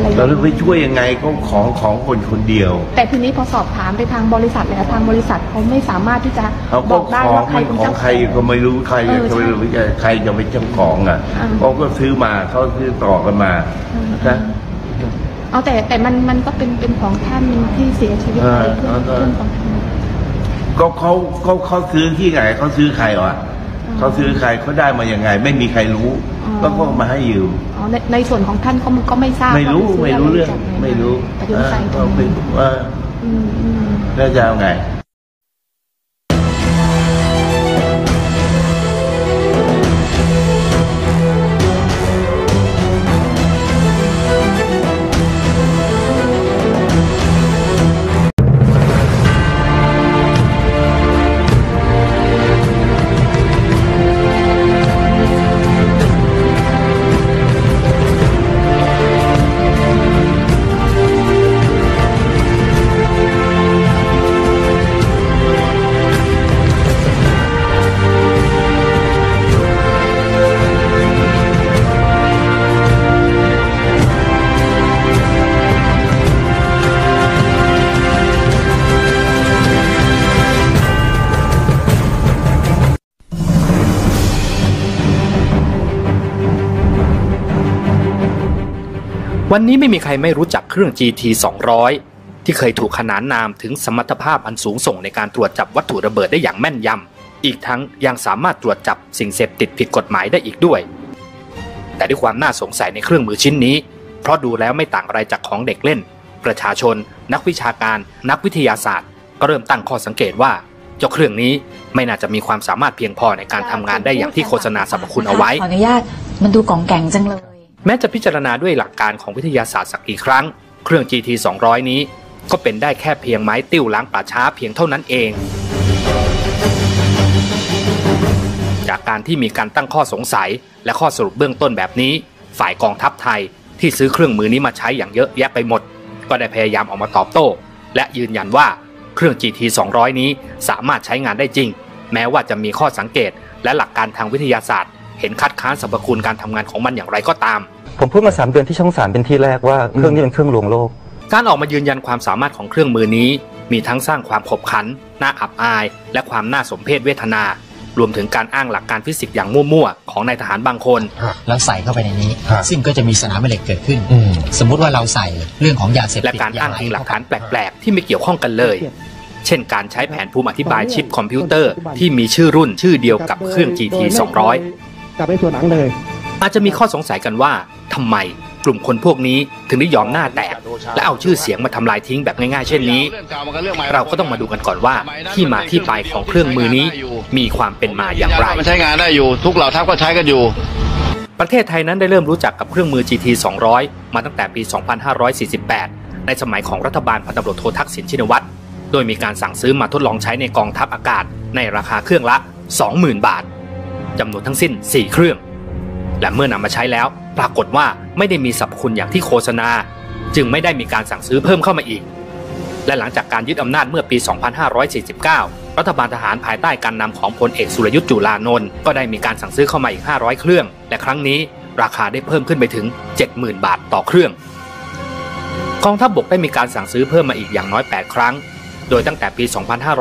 อะไรอย่างเราเงี้ย ไปช่วยยังไงก็ของของคนคนเดียว แต่ทีนี้พอสอบถามไปทางบริษัทแล้วทางบริษัทเขาไม่สามารถที่จะเขาบก็อกได้ของว่าใครมันเป็นของเจ้าใครก็ไม่รู้ใครเออจะไม่รู้ใช่ใครจะเป็นเจ้าของอะอ่า เขาก็ซื้อมาเขาซื้อต่อกันมาอืมนะเอาแต่แต่มันมันก็เป็นเป็นของท่านที่เสียชีวิตไปเพื่อนเพื่อนของท่าน ก็เขาเขาเขาซื้อที่ไหนเขาซื้อใครวะอ๋อเขาซื้อใครเขาได้มายังไง ไม่มีใครรู้อ๋อ ก็ก็มาให้ยืมอ๋อในในส่วนของท่านก็ก็ไม่ทราบไม่รู้ว่าปไม่ซื้รู้เรื่องจากหนไม่รู้ปฏิบัติใจตรเอองไม่นั้นรู้ว่าอืมอืม แล้วจะเอาไง วันนี้ไม่มีใครไม่รู้จักเครื่อง GT 200 ที่เคยถูกขนานนามถึงสมรรถภาพอันสูงส่งในการตรวจจับวัตถุระเบิดได้อย่างแม่นยำ อีกทั้งยังสามารถตรวจจับสิ่งเสพติดผิดกฎหมายได้อีกด้วย แต่ด้วยความน่าสงสัยในเครื่องมือชิ้นนี้ เพราะดูแล้วไม่ต่างอะไรจากของเด็กเล่น ประชาชน นักวิชาการ นักวิทยาศาสตร์ ก็เริ่มตั้งข้อสังเกตว่าเจ้าเครื่องนี้ไม่น่าจะมีความสามารถเพียงพอในการทำงานได้อย่างที่โฆษณาสรรพคุณเอาไว้ขออนุญาตมันดูกล่องแก่งจังเลย แม้จะพิจารณาด้วยหลักการของวิทยาศาสตร์สักกี่ครั้ง เครื่อง GT 200 นี้ก็เป็นได้แค่เพียงไม้ติ้วล้างป่าช้าเพียงเท่านั้นเอง จากการที่มีการตั้งข้อสงสัยและข้อสรุปเบื้องต้นแบบนี้ ฝ่ายกองทัพไทยที่ซื้อเครื่องมือนี้มาใช้อย่างเยอะแยะไปหมด ก็ได้พยายามออกมาตอบโต้ และยืนยันว่าเครื่อง GT 200 นี้สามารถใช้งานได้จริง แม้ว่าจะมีข้อสังเกตและหลักการทางวิทยาศาสตร์ เห็นคัดค้านสรรพคุณการทำงานของมันอย่างไรก็ตาม ผมพูดมาสามเดือนที่ช่องสามเป็นที่แรกว่าเครื่องนี้เป็นเครื่องลวงโลก การออกมายืนยันความสามารถของเครื่องมือนี้ มีทั้งสร้างความขบขันน่าอับอาย และความน่าสมเพชเวทนา รวมถึงการอ้างหลักการฟิสิกส์อย่างมั่วๆของนายทหารบางคน แล้วใส่เข้าไปในนี้ครับซึ่งก็จะมีสนามแม่เหล็กเกิดขึ้นอืมสมมุติว่าเราใส่เรื่องของยาเสพติดและการอ้างอิงหลักฐานแปลกๆ ที่ไม่เกี่ยวข้องกันเลยเช่นการใช้แผนภูมิอธิบายชิปคอมพิวเตอร์ที่มีชื่อรุ่นชื่อเดียวกับเครื่อง GT 200 กลับไปส่วนหนังเลย อาจจะมีข้อสงสัยกันว่าทำไมกลุ่มคนพวกนี้ถึงได้ยอมหน้าแตก และเอาชื่อเสียงมาทำลายทิ้งแบบง่ายๆ เช่นนี้ เราก็ต้องมาดูกันก่อนว่า ที่มาที่ไปของเครื่องมือนี้ มีความเป็นมาอย่างไรมันใช้งานได้อยู่ ทุกเหล่าทัพก็ใช้กันอยู่ ประเทศไทยนั้นได้เริ่มรู้จักกับเครื่องมือ GT 200 มาตั้งแต่ปี 2548 ในสมัยของรัฐบาลพันตำรวจโททักษิณชินวัตรโดยมีการสั่งซื้อมาทดลองใช้ในกองทัพอากาศ ในราคาเครื่องละ 20,000 บาท จำนวนทั้งสิ้น 4 เครื่อง และเมื่อนำมาใช้แล้ว ปรากฏว่าไม่ได้มีสรรพคุณอย่างที่โฆษณา จึงไม่ได้มีการสั่งซื้อเพิ่มเข้ามาอีก และหลังจากการยึดอำนาจเมื่อปี 2549 รัฐบาลทหารภายใต้การนำของพลเอกสุรยุทธ์จุลานนท์ก็ได้มีการสั่งซื้อเข้ามาอีก 500 เครื่อง และครั้งนี้ราคาได้เพิ่มขึ้นไปถึง 70,000 บาทต่อเครื่องกองทัพบบกได้มีการสั่งซื้อเพิ่มมาอีกอย่างน้อย 8 ครั้ง โดยตั้งแต่ปี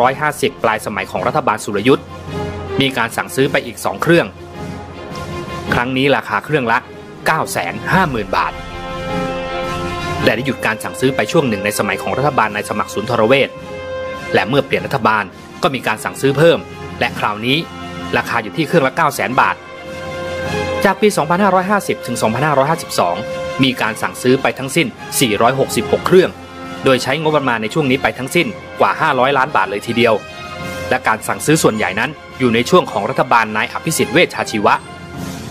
2550 ปลายสมัยของรัฐบาลสุรยุทธ์ มีการสั่งซื้อไปอีก 2 เครื่อง ครั้งนี้ราคาเครื่องละ 950,000 บาท และได้หยุดการสั่งซื้อไปช่วงหนึ่งในสมัยของรัฐบาลนายสมัครสุนทรเวชและเมื่อเปลี่ยนรัฐบาลก็มีการสั่งซื้อเพิ่ม และคราวนี้ราคาอยู่ที่เครื่องละ 900,000 บาท จากปี 2550 ถึง 2552 มีการสั่งซื้อไปทั้งสิ้น 466 เครื่อง โดยใช้งบประมาณในช่วงนี้ไปทั้งสิ้นกว่า 500 ล้านบาทเลยทีเดียว และการสั่งซื้อส่วนใหญ่นั้น อยู่ในช่วงของรัฐบาลนายอภิสิทธิ์เวชชาชีวะ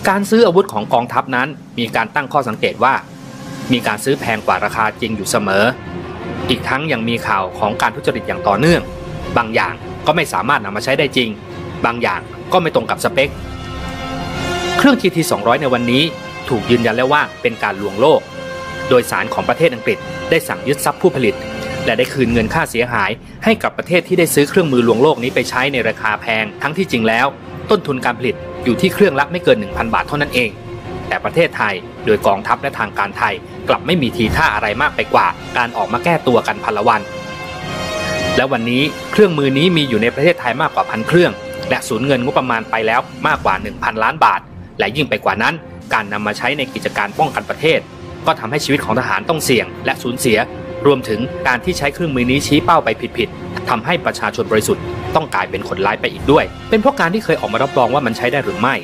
การซื้ออาวุธของกองทัพนั้นมีการตั้งข้อสังเกตว่า มีการซื้อแพงกว่าราคาจริงอยู่เสมอ อีกทั้งยังมีข่าวของการทุจริตอย่างต่อเนื่อง บางอย่างก็ไม่สามารถนำมาใช้ได้จริง บางอย่างก็ไม่ตรงกับสเปค เครื่อง GT 200 ในวันนี้ถูกยืนยันแล้วว่าเป็นการลวงโลก โดยสารของประเทศอังกฤษได้สั่งยึดทรัพย์ผู้ผลิต และได้คืนเงินค่าเสียหาย ให้กับประเทศที่ได้ซื้อเครื่องมือลวงโลกนี้ไปใช้ในราคาแพง ทั้งที่จริงแล้ว ต้นทุนการผลิตอยู่ที่เครื่องละไม่เกิน 1,000 บาทเท่านั้นเอง แต่ประเทศไทยโดยกองทัพและทางการไทย กลับไม่มีทีท่าอะไรมากไปกว่า การออกมาแก้ตัวกันพันละวัน และวันนี้เครื่องมือนี้มีอยู่ในประเทศไทยมากกว่าพันเครื่อง และสูญเงินงบประมาณไปแล้วมากกว่า 1,000 ล้านบาท และยิ่งไปกว่านั้น การนำมาใช้ในกิจการป้องกันประเทศ ก็ทำให้ชีวิตของทหารต้องเสี่ยง และสูญเสีย รวมถึงการที่ใช้เครื่องมือนี้ชี้เป้าไปผิดๆทำให้ประชาชนบริสุทธิ์ต้องกลายเป็นคนร้ายไปอีกด้วย เป็นเพราะการที่เคยออกมารับรองว่ามันใช้ได้หรือไม่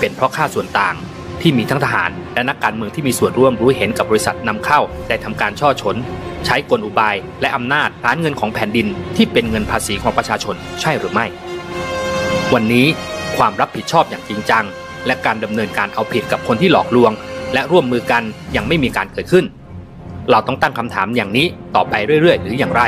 เป็นเพราะค่าส่วนต่างที่มีทั้งทหาร และนักการเมืองที่มีส่วนร่วมรู้เห็นกับบริษัทนำเข้าได้ทำการช่อฉนใช้กลอุบาย และอำนาจร้านเงินของแผ่นดินที่เป็นเงินภาษีของประชาชนใช่หรือไม่ วันนี้ความรับผิดชอบอย่างจริงจัง และการดำเนินการเอาผิดกับคนที่หลอกลวง และร่วมมือกันยังไม่มีการเกิดขึ้น เราต้องตั้งคำถามอย่างนี้ต่อไปเรื่อย ๆ หรืออย่างไร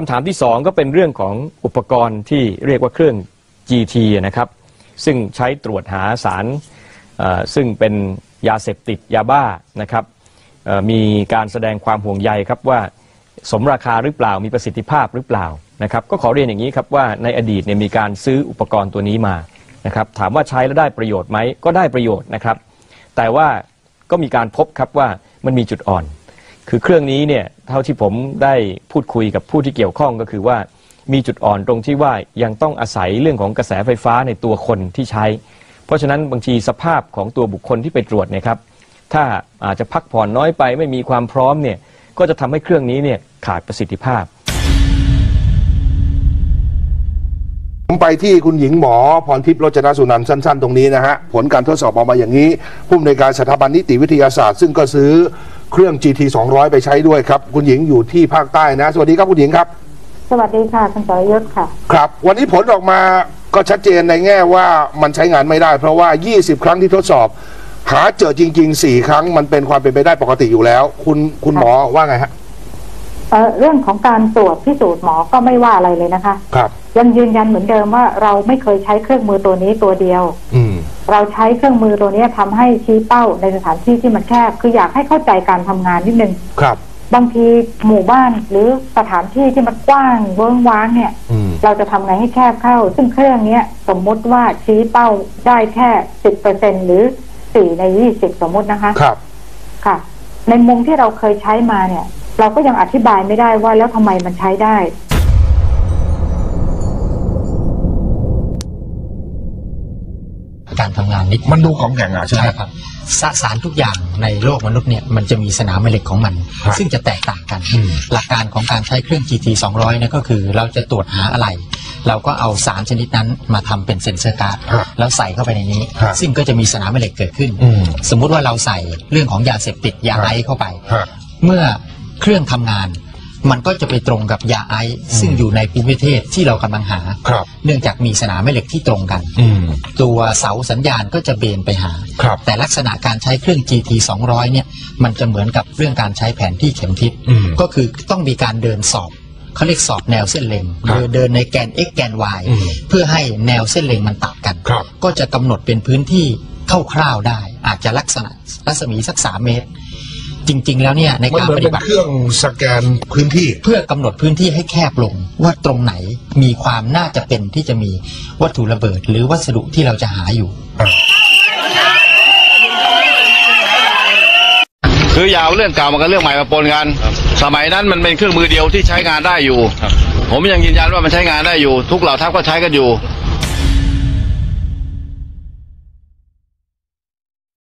คำถามที่สองก็เป็นเรื่องของอุปกรณ์ที่เรียกว่าเครื่อง GT นะครับซึ่งใช้ตรวจหาสารซึ่งเป็นยาเสพติดยาบ้านะครับมีการแสดงความห่วงใยครับว่าสมราคาหรือเปล่ามีประสิทธิภาพหรือเปล่านะครับก็ขอเรียนอย่างนี้ครับว่าในอดีตเนี่ยมีการซื้ออุปกรณ์ตัวนี้มานะครับถามว่าใช้แล้วได้ประโยชน์ไหมก็ได้ประโยชน์นะครับ แต่ว่าก็มีการพบครับว่ามันมีจุดอ่อน คือเครื่องนี้เนี่ยเท่าที่ผมได้พูดคุยกับผู้ที่เกี่ยวข้องก็คือว่ามีจุดอ่อนตรงที่ว่ายังต้องอาศัยเรื่องของกระแสไฟฟ้าในตัวคนที่ใช้ เพราะฉะนั้นบางทีสภาพของตัวบุคคลที่ไปตรวจเนี่ยครับถ้าอาจจะพักผ่อนน้อยไปไม่มีความพร้อมเนี่ยก็จะทำให้เครื่องนี้เนี่ยขาดประสิทธิภาพ ผมไปที่คุณหญิงหมอพรทิพย์โรจนสุนันท์สั้น ๆ ตรงนี้นะฮะผลการทดสอบออกมาอย่างนี้ผู้อำนวยการสถาบันนิติวิทยาศาสตร์ ซึ่งก็ซื้อ เครื่อง GT 200 ไปใช้ด้วยครับ คุณหญิงอยู่ที่ภาคใต้นะ สวัสดีครับคุณหญิงครับ สวัสดีค่ะคุณสรยุทธ์ค่ะ ครับ วันนี้ผลออกมาก็ชัดเจนในแง่ว่ามันใช้งานไม่ได้ เพราะว่า 20 ครั้งที่ทดสอบ หาเจอจริง ๆ 4 ครั้งมันเป็นความเป็นไปได้ปกติอยู่แล้ว คุณคุณหมอว่าไงฮะเอ่อเรื่องของการตรวจพิสูจน์หมอก็ไม่ว่าอะไรเลยนะคะ ครับ ยังยืนยันเหมือนเดิมว่าเราไม่เคยใช้เครื่องมือตัวนี้ตัวเดียว อืม เราใช้เครื่องมือตัวนี้ทำให้ชี้เป้าในสถานที่ที่มันแคบ คืออยากให้เข้าใจการทำงานนิดนึงครับ บางทีหมู่บ้านหรือสถานที่ที่มันกว้างเวิ้งว้างเนี่ยอืมเราจะทำไงให้แคบเข้า ซึ่งเครื่องเนี้ยสมมุติว่าชี้เป้าได้แค่สิบเปอร์เซ็นหรือสี่ในยี่สิบสมมุตินะคะครับ ค่ะ ในมุมที่เราเคยใช้มาเนี่ย เราก็ยังอธิบายไม่ได้ว่าแล้วทำไมมันใช้ได้ การทำงานนิดมันดูของแข็งอะใช่ไหมใช่ครับสสารทุกอย่างในโลกมนุษย์เนี่ยมันจะมีสนามแม่เหล็กของมันครับซึ่งจะแตกต่างกันอืมหลักการของการใช้เครื่อง GT 200เนี่ยก็คือเราจะตรวจหาอะไร เราก็เอาสารชนิดนั้นมาทำเป็นเซ็นเซอร์การ์ดครับแล้วใส่เข้าไปในนี้ครับซึ่งก็จะมีสนามแม่เหล็กเกิดขึ้นอืมสมมุติว่าเราใส่เรื่องของยาเสพติดยาครับไอซ์เข้าไปฮะเมื่อเครื่องทำงาน มันก็จะไปตรงกับยาไอซ์ซึ่งอยู่ในภูมิประเทศที่เรากำลังหา ครับ เนื่องจากมีสนามแม่เหล็กที่ตรงกัน อืม ตัวเสาสัญญาณก็จะเบนไปหา ครับ แต่ลักษณะการใช้เครื่อง GT 200เนี่ยมันจะเหมือนกับเรื่องการใช้แผนที่เข็มทิศอืมก็คือต้องมีการเดินสอบเขาเรียกสอบแนวเส้นเล็งครับเดินเดินในแกน x แกน y อืมเพื่อให้แนวเส้นเล็งมันตัดกัน ครับก็จะกำหนดเป็นพื้นที่คร่าวๆได้ อาจจะลักษณะรัศมีสัก 3 เมตร จริง ๆ แล้วเนี่ยในมันการเหมือนปเป็ฏินบัติ เครื่องสแกนพื้นที่ เพื่อกำหนดพื้นที่ให้แคบลงว่าตรงไหนมีความน่าจะเป็นที่จะมีวัตถุระเบิด หรือวัสดุที่เราจะหาอยู่เคคืออยาวเรื่องเก่ามากับเรื่องใหม่มาปนกัน สมัยนั้นมันเป็นเครื่องมือเดียวที่ใช้งานได้อยู่ ผมยังยืนยันว่ามันใช้งานได้อยู่ ทุกเหล่าทัพก็ใช้กันอยู่